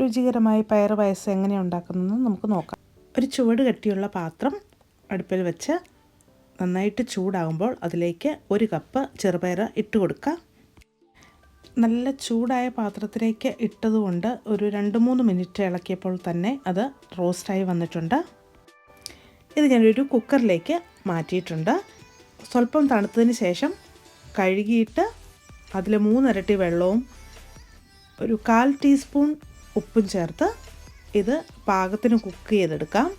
രുചികരമായ പയർ പായസം എങ്ങനെ ഉണ്ടാക്കുന്നതെന്ന് നമുക്ക് നോക്കാം. ഒരു ചുവട് കെട്ടിയുള്ള പാത്രം അടുപ്പിൽ വെച്ച് നന്നായിട്ട് ചൂടാകുമ്പോൾ അതിലേക്ക് ഒരു കപ്പ് ചെറുപയർ ഇട്ട് കൊടുക്കുക നല്ല ചൂടായ പാത്രത്തിലേക്ക് ഇട്ടതുകൊണ്ട് ഒരു രണ്ട് മൂന്ന് മിനിറ്റ് ഇളക്കിയപ്പോൾ തന്നെ അത് റോസ്റ്റായി വന്നിട്ടുണ്ട്. ഇത് ഞാനൊരു കുക്കറിലേക്ക് മാറ്റിയിട്ടുണ്ട്. സ്വല്പം തണുത്തതിന് ശേഷം കഴുകിയിട്ട് അതിൽ മൂന്നിരട്ടി വെള്ളവും ഒരു കാൽ ടീസ്പൂൺ ഉപ്പും ചേർത്ത് ഇത് പാകത്തിന് കുക്ക് ചെയ്തെടുക്കാം.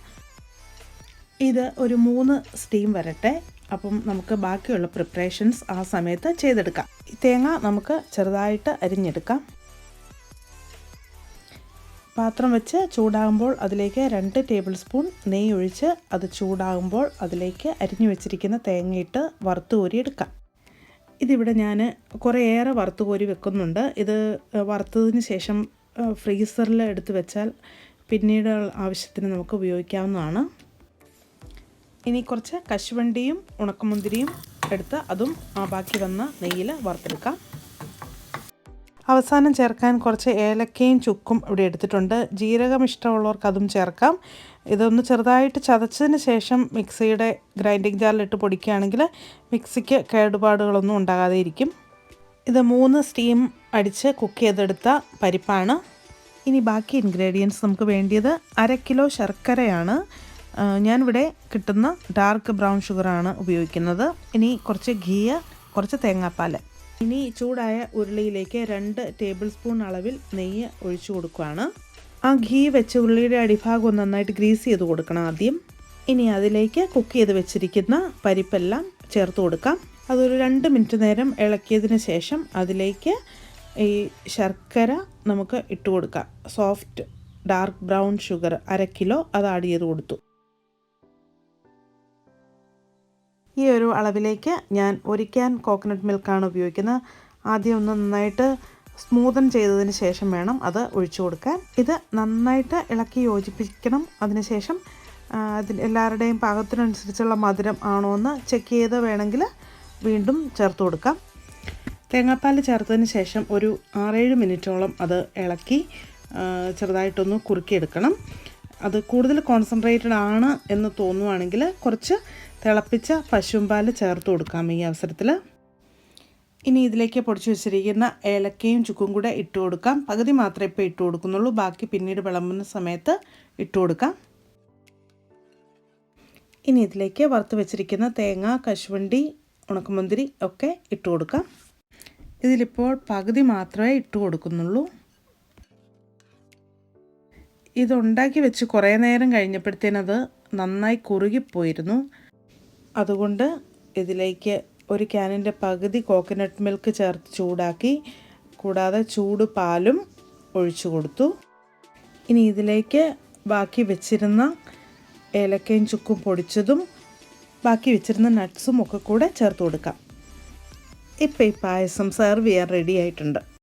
ഇത് ഒരു മൂന്ന് സ്റ്റീം വരട്ടെ. അപ്പം നമുക്ക് ബാക്കിയുള്ള പ്രിപ്പറേഷൻസ് ആ സമയത്ത് ചെയ്തെടുക്കാം. തേങ്ങ നമുക്ക് ചെറുതായിട്ട് അരിഞ്ഞെടുക്കാം. പാത്രം വെച്ച് ചൂടാകുമ്പോൾ അതിലേക്ക് രണ്ട് ടേബിൾ സ്പൂൺ നെയ്യ് ഒഴിച്ച് അത് ചൂടാകുമ്പോൾ അതിലേക്ക് അരിഞ്ഞു വെച്ചിരിക്കുന്ന തേങ്ങയിട്ട് വറുത്ത് കോരിയെടുക്കാം. ഇതിവിടെ ഞാൻ കുറേയേറെ വറുത്ത് കോരി വെക്കുന്നുണ്ട്. ഇത് വറുത്തതിന് ശേഷം ഫ്രീസറിൽ എടുത്ത് വെച്ചാൽ പിന്നീട് ആവശ്യത്തിന് നമുക്ക് ഉപയോഗിക്കാവുന്നതാണ്. ഇനി കുറച്ച് കശുവണ്ടിയും ഉണക്കമുന്തിരിയും എടുത്ത് അതും ബാക്കി വന്ന നെയ്യിൽ വറുത്തെടുക്കാം. അവസാനം ചേർക്കാൻ കുറച്ച് ഏലക്കയും ചുക്കും ഇവിടെ എടുത്തിട്ടുണ്ട്. ജീരകം ഇഷ്ടമുള്ളവർക്ക് അതും ചേർക്കാം. ഇതൊന്ന് ചെറുതായിട്ട് ചതച്ചതിന് ശേഷം മിക്സിയുടെ ഗ്രൈൻഡിങ് ജാറിലിട്ട് പൊടിക്കുകയാണെങ്കിൽ മിക്സിക്ക് കേടുപാടുകളൊന്നും ഉണ്ടാകാതെ ഇരിക്കും ഇത് മൂന്ന് സ്റ്റീം അടിച്ച് കുക്ക് ചെയ്തെടുത്ത പരിപ്പാണ്. ഇനി ബാക്കി ഇൻഗ്രീഡിയൻസ് നമുക്ക് വേണ്ടിയത് അര കിലോ ശർക്കരയാണ്. ഞാനിവിടെ കിട്ടുന്ന ഡാർക്ക് ബ്രൗൺ ഷുഗറാണ് ഉപയോഗിക്കുന്നത്. ഇനി കുറച്ച് ഘീയ കുറച്ച് തേങ്ങാപ്പാൽ ഇനി ചൂടായ ഉരുളിയിലേക്ക് രണ്ട് ടേബിൾ സ്പൂൺ അളവിൽ നെയ്യ് ഒഴിച്ചു കൊടുക്കുകയാണ് ആ ഘീ വെച്ച് ഉള്ളിയുടെ അടിഭാഗം ഒന്ന് നന്നായിട്ട് ഗ്രീസ് ചെയ്ത് കൊടുക്കണം ആദ്യം. ഇനി അതിലേക്ക് കുക്ക് ചെയ്ത് വെച്ചിരിക്കുന്ന പരിപ്പെല്ലാം ചേർത്ത് കൊടുക്കാം. അതൊരു രണ്ട് മിനിറ്റ് നേരം ഇളക്കിയതിന് ശേഷം അതിലേക്ക് ഈ ശർക്കര നമുക്ക് ഇട്ട് കൊടുക്കാം. സോഫ്റ്റ് ഡാർക്ക് ബ്രൗൺ ഷുഗർ അര കിലോ അത് ആഡ് ചെയ്ത് കൊടുത്തു. ഈ ഒരു അളവിലേക്ക് ഞാൻ ഒരിക്കാൻ കോക്കനട്ട് മിൽക്കാണ് ഉപയോഗിക്കുന്നത്. ആദ്യം ഒന്ന് നന്നായിട്ട് സ്മൂതൻ ചെയ്തതിന് ശേഷം വേണം അത് ഒഴിച്ചു കൊടുക്കാൻ. ഇത് നന്നായിട്ട് ഇളക്കി യോജിപ്പിക്കണം. അതിനുശേഷം അതിന് എല്ലാവരുടെയും പാകത്തിനനുസരിച്ചുള്ള മധുരം ആണോ എന്ന് ചെക്ക് ചെയ്ത് വേണമെങ്കിൽ വീണ്ടും ചേർത്ത് കൊടുക്കാം. തേങ്ങാപ്പാൽ ചേർത്തതിന് ശേഷം ഒരു ആറേഴ് മിനിറ്റോളം അത് ഇളക്കി ചെറുതായിട്ടൊന്ന് കുറുക്കിയെടുക്കണം. അത് കൂടുതൽ കോൺസെൻട്രേറ്റഡ് ആണ് എന്ന് തോന്നുവാണെങ്കിൽ കുറച്ച് തിളപ്പിച്ച പശുമ്പാൽ ചേർത്ത് കൊടുക്കാം ഈ അവസരത്തിൽ. ഇനി ഇതിലേക്ക് പൊടിച്ചു വെച്ചിരിക്കുന്ന ഏലക്കയും ചുക്കും കൂടെ ഇട്ട് കൊടുക്കാം. പകുതി മാത്രമേ ഇപ്പോൾ ഇട്ട് കൊടുക്കുന്നുള്ളൂ. ബാക്കി പിന്നീട് വിളമ്പുന്ന സമയത്ത് ഇട്ട് കൊടുക്കാം. ഇനി ഇതിലേക്ക് വറുത്ത് വെച്ചിരിക്കുന്ന തേങ്ങ കശുവണ്ടി ഉണക്കമുന്തിരി ഒക്കെ ഇട്ട് കൊടുക്കാം. ഇതിലിപ്പോൾ പകുതി മാത്രമേ ഇട്ട് കൊടുക്കുന്നുള്ളൂ. ഇതുണ്ടാക്കി വെച്ച് കുറേ നേരം കഴിഞ്ഞപ്പോഴത്തേനത് നന്നായി കുറുകിപ്പോയിരുന്നു. അതുകൊണ്ട് ഇതിലേക്ക് ഒരു ക്യാനിന്റെ പകുതി കോക്കനട്ട് മിൽക്ക് ചേർത്ത് ചൂടാക്കി കൂടാതെ ചൂട് പാലും ഒഴിച്ചു കൊടുത്തു. ഇനി ഇതിലേക്ക് ബാക്കി വെച്ചിരുന്ന ഏലക്കയും ചുക്കും പൊടിച്ചതും ബാക്കി വെച്ചിരുന്ന നട്ട്സും ഒക്കെ കൂടെ ചേർത്ത് കൊടുക്കാം. ഇപ്പം ഈ പായസം സെർവ് ചെയ്യാൻ റെഡി ആയിട്ടുണ്ട്.